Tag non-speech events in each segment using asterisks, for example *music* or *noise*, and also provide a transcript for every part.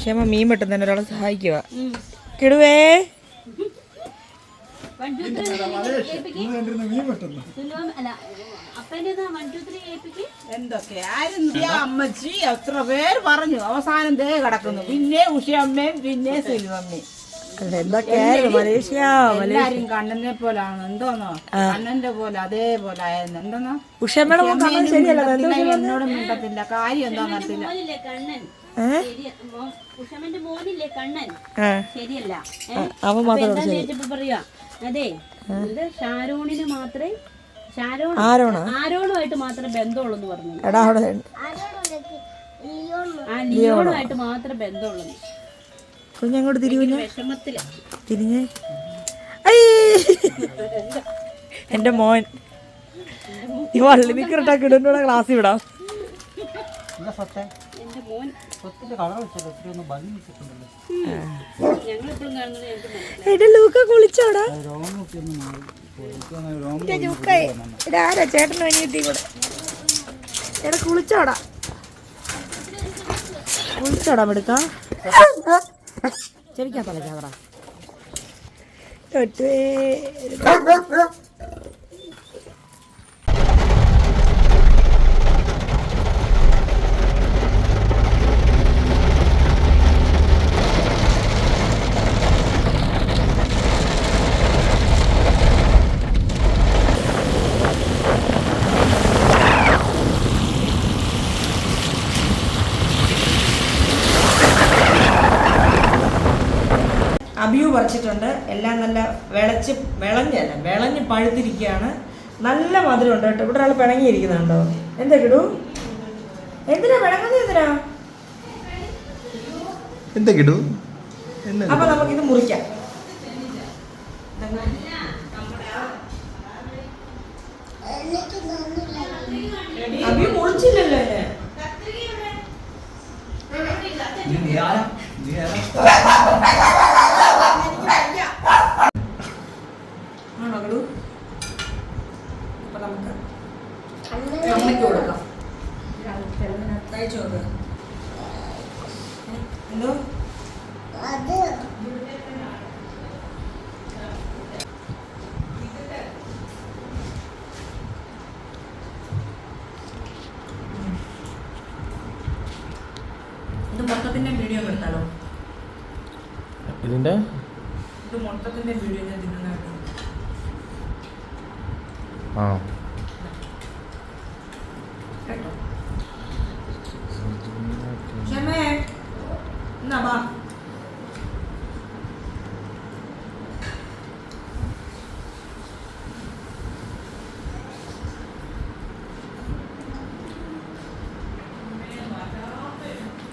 ക്ഷമ മീൻ വെട്ടുന്നതിന് ഒരാളെ സഹായിക്കുക. കിടുവേ. എന്തൊക്കെയായിരുന്നു അമ്മച്ചി? എത്ര പേര് പറഞ്ഞു. അവസാനം ദേ കിടക്കുന്നു. പിന്നെ ഉഷയമ്മയും പിന്നെ സുലുവമ്മയും. എന്തൊക്കെയായിരുന്നു മലേഷ്യ എല്ലാരും കണ്ണനെ പോലാണ്. എന്തോന്നോ? കണ്ണന്റെ പോലെ അതേപോലെ ആയിരുന്നു എന്തോന്നോ? ഉഷമ്മയുടെ ശരിയല്ല. മിണ്ടത്തില്ല, എന്നോട് മിണ്ടത്തില്ല. കാര്യം എന്താന്ന് അറിയത്തില്ല. മോനില്ലേ കണ്ണൻ? മോനില്ലേ ശരിയല്ല. അവൻ മാത്രം എന്താന്ന് ചോദിച്ചപ്പോ പറയാ അതെ ഇത് ഷാരോണിന് മാത്രമേ ആരോണുമായിട്ട് മാത്രമേ ബന്ധമുള്ളൂ എന്ന് പറഞ്ഞു എടാ അവിടെ ആ ലിയോണുമായിട്ട് മാത്രമേ ബന്ധമുള്ളൂ. കുഞ്ഞങ്ങോട്ട് തിരിവുഞ്ഞ തിരിഞ്ഞു തിരിഞ്ഞേ? ഐ! എന്റെ മോൻ. ഈ വള്ളി നിക്കറിട്ടാക്കി ഇടുന്നൂടെ ക്ലാസ് വിടാം. എന്റെ ലൂക്ക കുളിച്ചോടാ. ഇതാരാ ചേട്ടനും കൂടെ കുളിച്ചോടാ. കുളിച്ചോടാ മെടുക്ക. ശരിക്കാ തലക്കാതറ അബിയു പറിച്ചിട്ടുണ്ട് എല്ലാം നല്ല വിളച്ച് വിളഞ്ഞ് പഴുത്തിരിക്കുകയാണ്. നല്ല മധുരം ഉണ്ട് കേട്ടോ. ഇവിടെ ഒരാൾ പിണങ്ങിയിരിക്കുന്നുണ്ടോ? എന്താ കിടൂ? എന്തിനാ പിണങ്ങുന്നത് എന്തിനാ? എന്താ കിടൂ? അപ്പൊ നമുക്കിത് മുറിക്കാം. അബിയു മുറിച്ചില്ലല്ലോ കിടു അപ്പൊ നമുക്ക് അമ്മയ്ക്ക് കൊടുക്കാം. തയ്ച്ചു നോക്ക് എന്തോ ഇത് മൊത്തത്തിന്റെ വീഡിയോ എടുത്താലോ ഇതിന്റെ ഇത് മൊത്തത്തിന്റെ വീഡിയോ ഞാൻ തിന്നുന്നതായിട്ട് ആ കേട്ടോ ക്ഷമേ എന്നാ വാ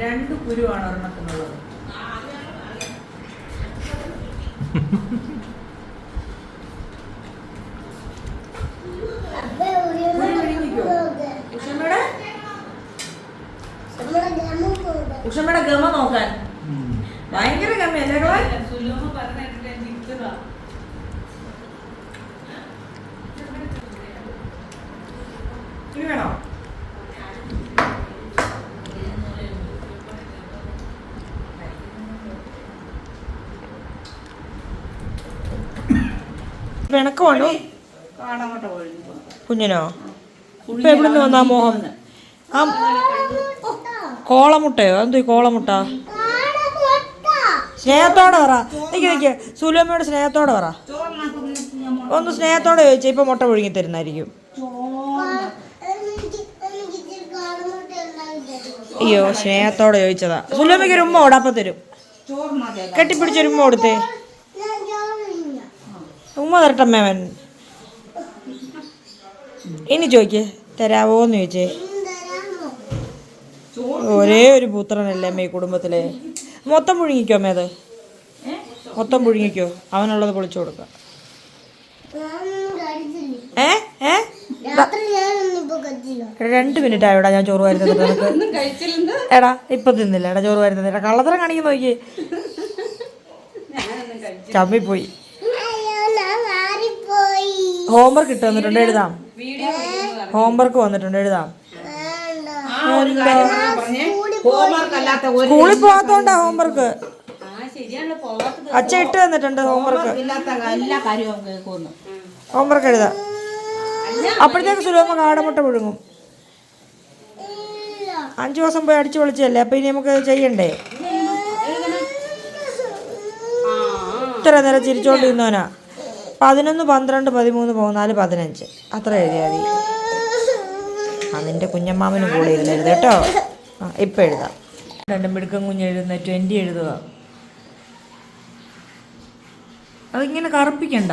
രണ്ട് കുരുവാണ് ഒരെണ്ണത്തിനുള്ളത് *laughs* ഉഷമ്മയുടെ ഉഷമ്മയുടെ ഗമ നോക്കാൻ ഭയങ്കര ഗമയല്ലേ കളെ ഇനി വേണോ ഒഴിഞ്ഞു കുഞ്ഞിനോ? ഇപ്പൊ എവിടെ നിന്ന് വന്നാ മോഹം? ആ കോളമുട്ടയോ? എന്തോ ഈ കോളമുട്ട? സ്നേഹത്തോടെ പറ. നിക്ക് നിക്ക്. സുലമ്മയോട് സ്നേഹത്തോടെ പറ. ഒന്ന് സ്നേഹത്തോടെ ചോദിച്ചാ ഇപ്പൊ മുട്ട പുഴുങ്ങി തരുന്നായിരിക്കും. അയ്യോ സ്നേഹത്തോടെ ചോദിച്ചതാ. സുലമ്മയ്ക്ക് ഒരു ഉമ്മ ഓടാപ്പ തരും. കെട്ടിപ്പിടിച്ചൊരുമ്മ കെട്ടിപ്പിടിച്ചൊരു ഉമ്മ ഉമ്മ തരട്ടമ്മേവൻ ഇനി ചോദിക്കേ തരാവോന്ന് ചോദിച്ചേ. ഒരേ ഒരു പുത്രനല്ലേ അമ്മ ഈ കുടുംബത്തിലെ? മൊത്തം പുഴുങ്ങിക്കോ അമ്മേ അത്? മൊത്തം പുഴുങ്ങിക്കോ? അവനുള്ളത് പൊളിച്ചു കൊടുക്കാം. ഏ? ഏ? രണ്ട് മിനിറ്റ് ആയോടാ ഞാൻ ചോറ് വരുന്നത് എടാ ഇപ്പൊ തിന്നില്ല. എടാ ചോറ് വരുന്നത് കള്ളത്തരം കാണിക്കുന്ന നോക്കിയേ. ചമ്മിപ്പോയി. ഹോംവർക്ക് ഇട്ട് വന്നിട്ടുണ്ട് എഴുതാം. ഹോംവർക്ക് വന്നിട്ടുണ്ട്. എഴുതാം. ഒരു കാര്യം പറഞ്ഞേ. ഹോംവർക്ക് അല്ലാത്ത ഒരു സ്കൂളിൽ പോകാത്തോണ്ടാ ഹോംവർക്ക് അച്ഛ ഇട്ട് തന്നിട്ടുണ്ട് ഹോംവർക്ക് ഹോംവർക്ക് എഴുതാം. അപ്പോഴത്തേക്ക് സുലോമ കാടമുട്ട പുഴുങ്ങും. അഞ്ചു ദിവസം പോയി അടിച്ചു പൊളിച്ചല്ലേ അപ്പൊ ഇനി നമുക്ക് ചെയ്യണ്ടേ? ഇത്ര നേരം ചിരിച്ചോണ്ടിരുന്നവനാ. പതിനൊന്ന് പന്ത്രണ്ട് പതിമൂന്ന് പതിനാല് പതിനഞ്ച്. അത്ര എഴുതിയാൽ മതി. ആ നിന്റെ കുഞ്ഞമ്മാമനും കൂടെ ഇരുന്ന് എഴുത കേട്ടോ. ആ ഇപ്പം എഴുതാം. രണ്ടും മിടുക്കം കുഞ്ഞ് എഴുതുന്ന ട്വന്റി എഴുതുക. അതിങ്ങനെ കറുപ്പിക്കണ്ട.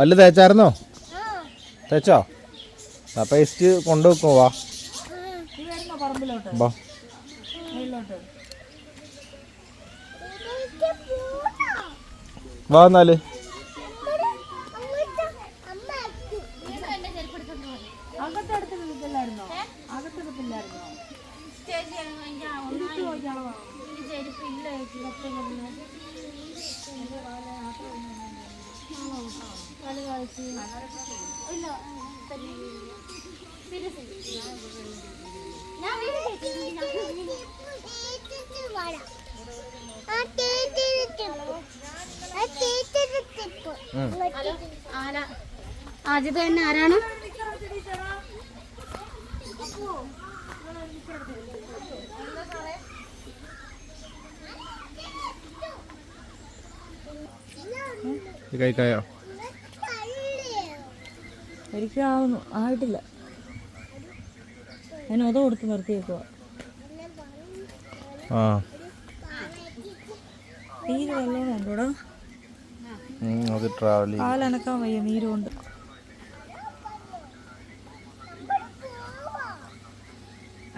പല്ല് തേച്ചായിരുന്നോ? തേച്ചോ? പേസ്റ്റ് കൊണ്ടുവെക്കോ വാ. വാ. വാ എന്നാൽ. ആദ്യത്തെ തന്നെ ആരാണ് ഇത് കഴിക്കായോ? എനിക്കാവുന്നു ആയിട്ടില്ല. ഞാൻ ഒത കൊടുത്ത് നിർത്തിയേക്കുക നീര് വെള്ളം ഉണ്ടോടാ? പാലനക്കാൻ വയ്യ നീരുകൊണ്ട്.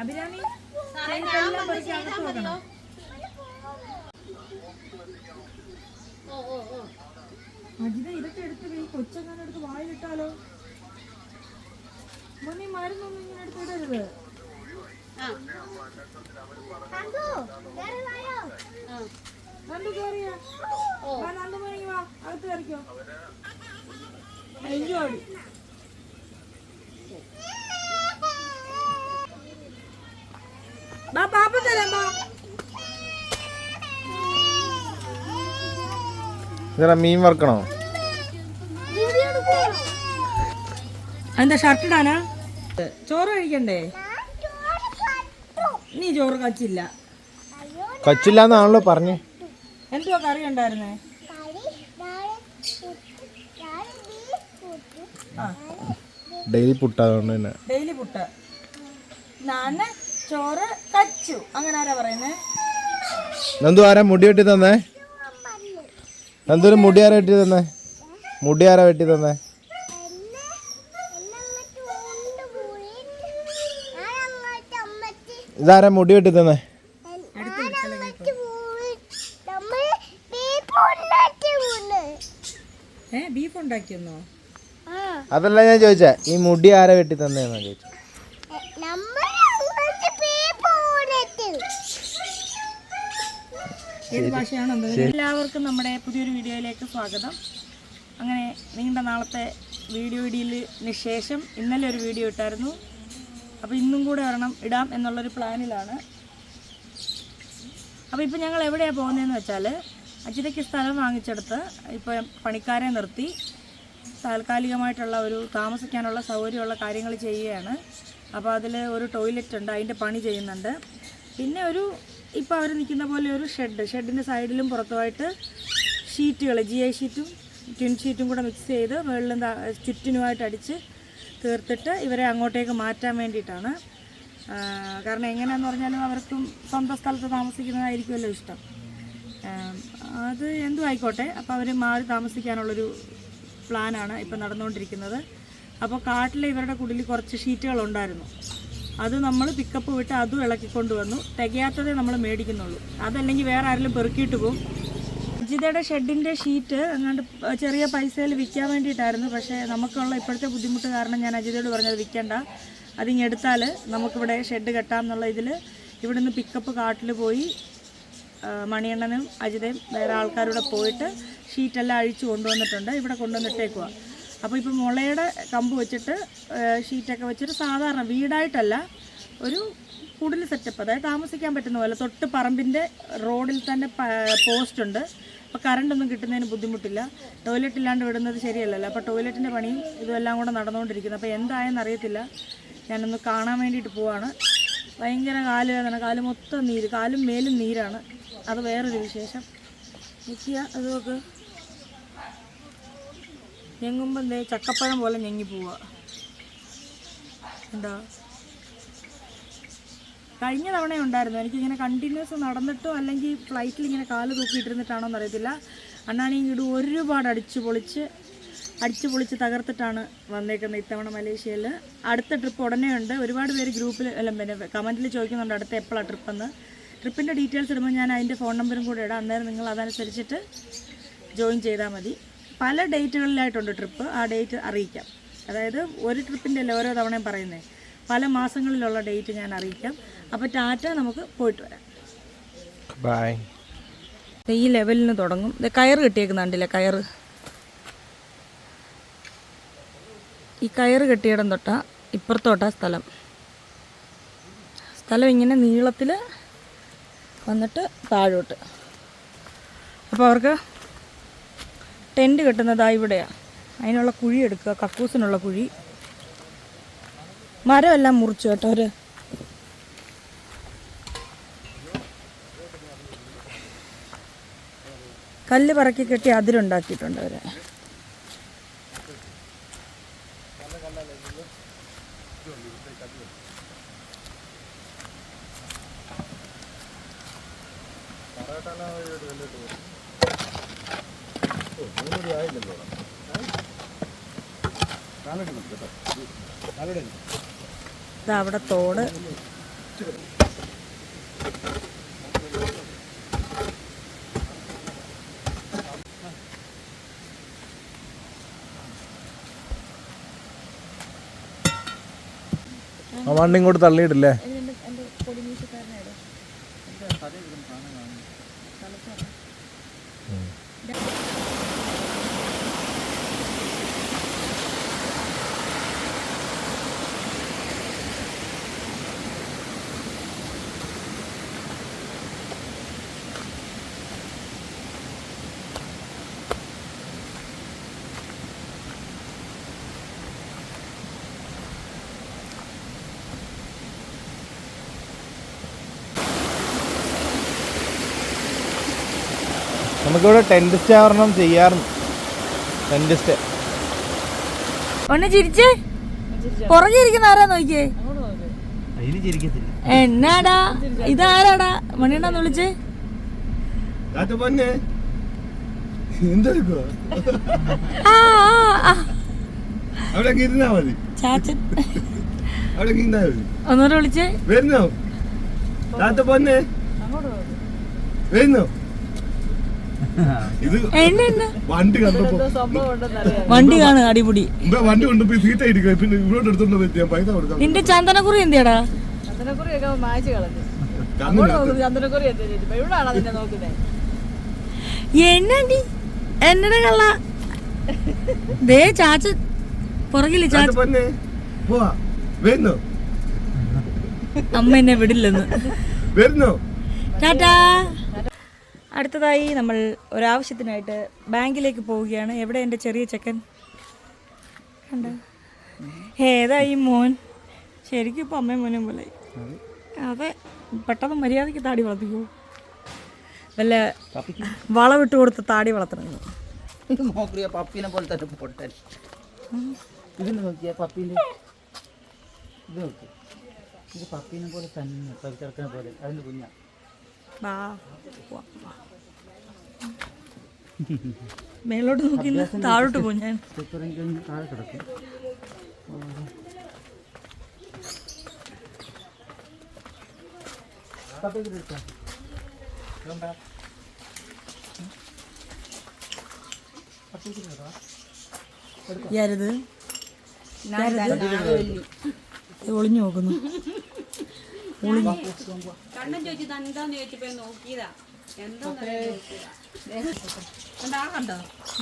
അഭിരാമി അജിത ഇതൊക്കെ എടുത്ത് ഈ കൊച്ചങ്ങനെ എടുത്ത് വായിലിട്ടാലോ മോനെ മരുന്നൊന്നും ഇങ്ങനെ എടുത്തിടരുത് നന്ദു നന്ദു വാ അകത്ത് കയറിക്കോ പാപ്പ മീൻ വറക്കണോ? എന്താ ഷർട്ട് ഇടാനാ? ചോറ് കഴിക്കണ്ടേ? നീ ചോറ് കച്ചില്ല. കച്ചില്ല എന്നാണല്ലോ പറഞ്ഞേ. എന്തുവാ കറി ഉണ്ടായിരുന്നേ? ഡെയിലി പുട്ട തന്നെ. ഡെയിലി പുട്ട. നാന് ചോറ് കച്ചു. അങ്ങനെ ആരാ പറയുന്നേ? നന്ദു ആരാ മുടി വെട്ടി തന്നേ? നന്ദുവിന് മുടി ആരാ വെട്ടി തന്നേ? മുടി ആരാ വെട്ടി തന്നേ? ഇതാരാ മുടി വെട്ടി തന്നേ ഏ ബീഫ് ഉണ്ടാക്കിയെന്നോ? അതല്ല ഞാൻ ചോദിച്ച ഈ മുടി ആരാ വെട്ടി തന്നെയെന്നാ ചോദിച്ചു. ഏത് ഭാഷയാണോ എല്ലാവർക്കും നമ്മുടെ പുതിയൊരു വീഡിയോയിലേക്ക് സ്വാഗതം. അങ്ങനെ നീണ്ട നാളത്തെ വീഡിയോ ഇടിയിൽ ശേഷം ഇന്നലെ ഒരു വീഡിയോ ഇട്ടായിരുന്നു. അപ്പോൾ ഇന്നും കൂടെ ഒരെണ്ണം ഇടാം എന്നുള്ളൊരു പ്ലാനിലാണ്. അപ്പോൾ ഇപ്പോൾ ഞങ്ങൾ എവിടെയാണ് പോകുന്നതെന്ന് വെച്ചാൽ അജിതയ്ക്ക് സ്ഥലം വാങ്ങിച്ചെടുത്ത് ഇപ്പോൾ പണിക്കാരെ നിർത്തി. താൽക്കാലികമായിട്ടുള്ള ഒരു താമസിക്കാനുള്ള സൗകര്യമുള്ള കാര്യങ്ങൾ ചെയ്യുകയാണ്. അപ്പോൾ അതിൽ ഒരു ടോയ്ലറ്റ് ഉണ്ട് അതിന്റെ പണി ചെയ്യുന്നുണ്ട്. പിന്നെ ഒരു ഇപ്പോൾ അവർ നിൽക്കുന്ന പോലെ ഒരു ഷെഡ് ഷെഡിന്റെ സൈഡിലും പുറത്തുമായിട്ട് ഷീറ്റുകൾ ജി ഐ ഷീറ്റും ട്വിൻ ഷീറ്റും കൂടെ മിക്സ് ചെയ്ത് മുകളിലും ചുറ്റിനുമായിട്ട് അടിച്ച് തീർത്തിട്ട് ഇവരെ അങ്ങോട്ടേക്ക് മാറ്റാൻ വേണ്ടിയിട്ടാണ്. കാരണം എങ്ങനെയാന്ന് പറഞ്ഞാലും അവർക്കും സ്വന്തം സ്ഥലത്ത് താമസിക്കുന്നതായിരിക്കുമല്ലോ ഇഷ്ടം. അത് എന്തും ആയിക്കോട്ടെ. അപ്പോൾ അവർ മാറി താമസിക്കാനുള്ളൊരു പ്ലാനാണ് ഇപ്പം നടന്നുകൊണ്ടിരിക്കുന്നത്. അപ്പോൾ കാട്ടിലെ ഇവരുടെ കുടിൽ കുറച്ച് ഷീറ്റുകളുണ്ടായിരുന്നു. അത് നമ്മൾ പിക്കപ്പ് വിട്ട് അതും ഇളക്കിക്കൊണ്ട് വന്നു തികയാത്തതേ നമ്മൾ മേടിക്കുന്നുള്ളൂ. അതല്ലെങ്കിൽ വേറെ ആരെങ്കിലും പെറുക്കിയിട്ട് പോകും അജിതയുടെ ഷെഡിന്റെ ഷീറ്റ് അങ്ങാണ്ട് ചെറിയ പൈസയിൽ വിൽക്കാൻ വേണ്ടിയിട്ടായിരുന്നു. പക്ഷേ നമുക്കുള്ള ഇപ്പോഴത്തെ ബുദ്ധിമുട്ട് കാരണം ഞാൻ അജിതയോട് പറഞ്ഞത് വിൽക്കണ്ട. അതിങ്ങ് എടുത്താൽ നമുക്കിവിടെ ഷെഡ് കെട്ടാം എന്നുള്ള ഇതിൽ ഇവിടുന്ന് പിക്കപ്പ് കാട്ടിൽ പോയി മണിയണ്ണനും അജിതയും വേറെ ആൾക്കാരൂടെ പോയിട്ട് ഷീറ്റെല്ലാം അഴിച്ചു കൊണ്ടുവന്നിട്ടുണ്ട്. ഇവിടെ കൊണ്ടുവന്നിട്ടേക്കുക അപ്പോൾ ഇപ്പോൾ മുളയുടെ കമ്പ് വെച്ചിട്ട് ഷീറ്റൊക്കെ വെച്ചിട്ട് സാധാരണ വീടായിട്ടല്ല ഒരു കൂടുതൽ സെറ്റപ്പ് അതായത് താമസിക്കാൻ പറ്റുന്ന പോലെ തൊട്ട് പറമ്പിന്റെ റോഡിൽ തന്നെ പോസ്റ്റ് ഉണ്ട്. അപ്പോൾ കറണ്ടൊന്നും കിട്ടുന്നതിന് ബുദ്ധിമുട്ടില്ല. ടോയ്ലറ്റ് ഇല്ലാണ്ട് വിടുന്നത് ശരിയല്ലല്ലോ. അപ്പോൾ ടോയ്ലറ്റിന്റെ പണിയും ഇതെല്ലാം എല്ലാം കൂടെ നടന്നുകൊണ്ടിരിക്കുന്നത് അപ്പോൾ എന്തായെന്ന് അറിയത്തില്ല. ഞാനൊന്ന് കാണാൻ വേണ്ടിയിട്ട് പോവാണ്. ഭയങ്കര കാൽ വേദന കാൽ മൊത്തം നീര്. കാലും മേലും നീരാണ്. അത് വേറൊരു വിശേഷം. നിൽക്കുക അത് നോക്ക്. ഞെങ്ങുമ്പോൾ എന്തേ? ചക്കപ്പഴം പോലെ ഞെങ്ങി പോവുക എന്താ? കഴിഞ്ഞ തവണ ഉണ്ടായിരുന്നു. എനിക്കിങ്ങനെ കണ്ടിന്യൂസ് നടന്നിട്ടോ അല്ലെങ്കിൽ ഫ്ലൈറ്റിൽ ഇങ്ങനെ കാൽ തൂക്കിയിട്ടിരുന്നിട്ടാണോ എന്നറിയത്തില്ല അണ്ണാണിയും ഇടും ഒരുപാട് അടിച്ചു പൊളിച്ച് അടിച്ചു പൊളിച്ച് തകർത്തിട്ടാണ് വന്നേക്കുന്നത് ഇത്തവണ മലേഷ്യയിൽ അടുത്ത ട്രിപ്പ് ഉടനെ ഉണ്ട്. ഒരുപാട് പേര് ഗ്രൂപ്പിൽ അല്ല പിന്നെ കമന്റിൽ ചോദിക്കുന്നുണ്ട് അടുത്ത എപ്പോഴാണ് ട്രിപ്പെന്ന് ട്രിപ്പിന്റെ ഡീറ്റെയിൽസ് ഇടുമ്പോൾ ഞാൻ അതിന്റെ ഫോൺ നമ്പറും കൂടെ ഇടാം. അന്നേരം നിങ്ങൾ അതനുസരിച്ചിട്ട് ജോയിൻ ചെയ്താൽ മതി. പല ഡേറ്റുകളിലായിട്ടുണ്ട് ട്രിപ്പ് ആ ഡേറ്റ് അറിയിക്കാം. അതായത് ഒരു ട്രിപ്പിന്റെ അല്ല ഓരോ തവണയും പറയുന്നത് പല മാസങ്ങളിലുള്ള ഡേറ്റ് ഞാൻ അറിയിക്കാം. അപ്പോൾ ടാറ്റ നമുക്ക് പോയിട്ട് വരാം. ബൈ ഈ ലെവലിന് തുടങ്ങും. ഇത് കയറ് കെട്ടിയേക്കുന്നുണ്ടല്ലേ കയറ്. ഈ കയറ് കെട്ടിയിടം തൊട്ട ഇപ്പുറത്തോട്ടാ സ്ഥലം. സ്ഥലം ഇങ്ങനെ നീളത്തിൽ വന്നിട്ട് താഴോട്ട്. അപ്പോൾ അവർക്ക് ടെന്റ് കെട്ടുന്നതാ ഇവിടെയാണ് അതിനുള്ള കുഴി എടുക്കുക. കക്കൂസിനുള്ള കുഴി. മരമെല്ലാം മുറിച്ചു കേട്ടോ അവർ കല്ല് പറക്കി കെട്ടി അതിലുണ്ടാക്കിയിട്ടുണ്ട് അവർ അവിടെ തോട്. ഇങ്ങോട്ട് തള്ളിയിട്ടില്ലേ നമുക്കിവിടെ ടെന്റ് സ്റ്റേ ഒരെണ്ണം ചെയ്യാറുണ്ട്. ടെന്റ് സ്റ്റേ ഒന്ന് ചിരിച്ചേ. പുറകിരിക്കുന്ന ആരാ നോക്കിയേ? എന്നാടാ? ഇതാരാടാ? മണിയണ്ടെന്ന് വിളിച്ചേ. ഒന്നൂടെ ഒന്നുകൂടെ വിളിച്ചേ. വരുന്നോ? വരുന്നോ? *laughs* ഇത് വണ്ടി കണ്ടപ്പോ വണ്ടി കാണുക അടിപൊളി. വണ്ടി കൊണ്ടുപോയി സീറ്റ് ആയിരിക്കും പിന്നെ ഇങ്ങോട്ട് എടുത്തോണ്ട് പൈസ കൊടുക്കാം. നിന്റെ ചന്ദനക്കുറി എന്തിയാടാ? എന്നടി എന്നടെ കള്ള. ദേ ചാച്ച പുറകിൽ ചാച്ച. വരുന്നോ? അമ്മ എന്നെ വിടില്ലെന്ന്. വരുന്നു? ടാറ്റാ. അടുത്തതായി നമ്മൾ ഒരാവശ്യത്തിനായിട്ട് ബാങ്കിലേക്ക് പോവുകയാണ്. എവിടെ എന്റെ ചെറിയ ചെക്കൻ? കണ്ട? ഏതാ ഈ മോൻ? ശരിക്കും ഇപ്പോൾ അമ്മയും മോനും പോലെ. അതെ. പെട്ടെന്ന് മര്യാദയ്ക്ക് താടി വളർത്തിക്കോ. വല്ല വളവിട്ട് കൊടുത്ത് താടി വളർത്തണം. നോക്കിയ പപ്പീനെ പോലെ തന്നെ പൊട്ടൻ. ഇത് നോക്കിയ ഇത് നോക്കി. ഇത് പപ്പീനെ പോലെ തന്നെ ചെറുക്കനെ പോലെ അതിന്റെ കുഞ്ഞാ. മേലോട്ട് നോക്കില്ല താഴോട്ട് പോകും ഞാൻ താഴെ കിടക്കും. ഒളിഞ്ഞു നോക്കുന്നു. കണ്ണൻ ചോദിച്ചു എന്താന്ന് ചോദിച്ചപ്പോ നോക്കിയതാ. എന്താ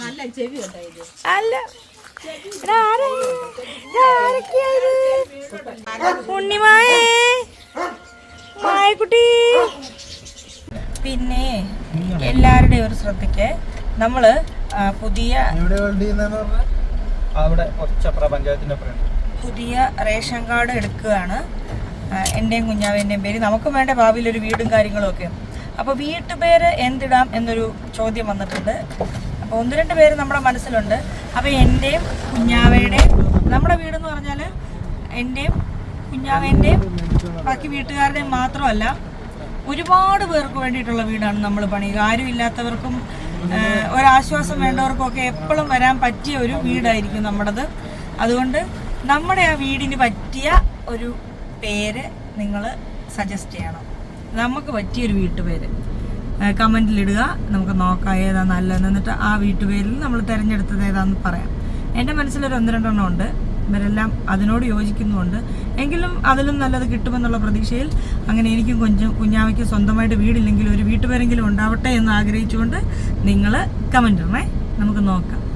നല്ല ചെവി അല്ല? ഉണ്ണിമായേ. മായക്കുട്ടി. പിന്നെ എല്ലാവരുടെയും ഒരു ശ്രദ്ധയ്ക്ക് നമ്മൾ പുതിയ അവിടെ ഫ്രണ്ട് പുതിയ റേഷൻ കാർഡ് എടുക്കുകയാണ്. എന്റെയും കുഞ്ഞാവിന്റെയും പേര്. നമുക്കും വേണ്ട ഭാവിയിൽ ഒരു വീടും കാര്യങ്ങളും ഒക്കെ. അപ്പോൾ വീട്ടുപേര് എന്തിടാം എന്നൊരു ചോദ്യം വന്നിട്ടുണ്ട്. അപ്പോൾ ഒന്ന് രണ്ട് പേര് നമ്മുടെ മനസ്സിലുണ്ട്. അപ്പോൾ എന്റെയും കുഞ്ഞാവയുടെയും നമ്മുടെ വീടെന്ന് പറഞ്ഞാൽ എന്റെയും കുഞ്ഞാവേന്റെയും ബാക്കി വീട്ടുകാരുടെയും മാത്രമല്ല ഒരുപാട് പേർക്ക് വേണ്ടിയിട്ടുള്ള വീടാണ് നമ്മൾ പണിയുക. ആരും ഇല്ലാത്തവർക്കും ഒരാശ്വാസം വേണ്ടവർക്കൊക്കെ എപ്പോഴും വരാൻ പറ്റിയ ഒരു വീടായിരിക്കും നമ്മുടേത്. അതുകൊണ്ട് നമ്മുടെ ആ വീടിന് പറ്റിയ ഒരു പേര് നിങ്ങൾ സജസ്റ്റ് ചെയ്യണം. നമുക്ക് പറ്റിയൊരു വീട്ടുപേര്. കമന്റിലിടുക നമുക്ക് നോക്കാം ഏതാ നല്ലതെന്ന്. എന്നിട്ട് ആ വീട്ടുപേരിൽ നമ്മൾ തിരഞ്ഞെടുത്തത് ഏതാന്ന് പറയാം. എന്റെ മനസ്സിലൊരു ഒന്ന് രണ്ടെണ്ണം ഉണ്ട്. ഇവരെല്ലാം അതിനോട് യോജിക്കുന്നുമുണ്ട്. എങ്കിലും അതിലും നല്ലത് കിട്ടുമെന്നുള്ള പ്രതീക്ഷയിൽ അങ്ങനെ എനിക്കും കുഞ്ഞു കുഞ്ഞാവയ്ക്ക് സ്വന്തമായിട്ട് വീടില്ലെങ്കിൽ ഒരു വീട്ടുപേരെങ്കിലും ഉണ്ടാവട്ടെ എന്ന് ആഗ്രഹിച്ചുകൊണ്ട് നിങ്ങൾ കമന്റ് ഇടണേ. നമുക്ക് നോക്കാം.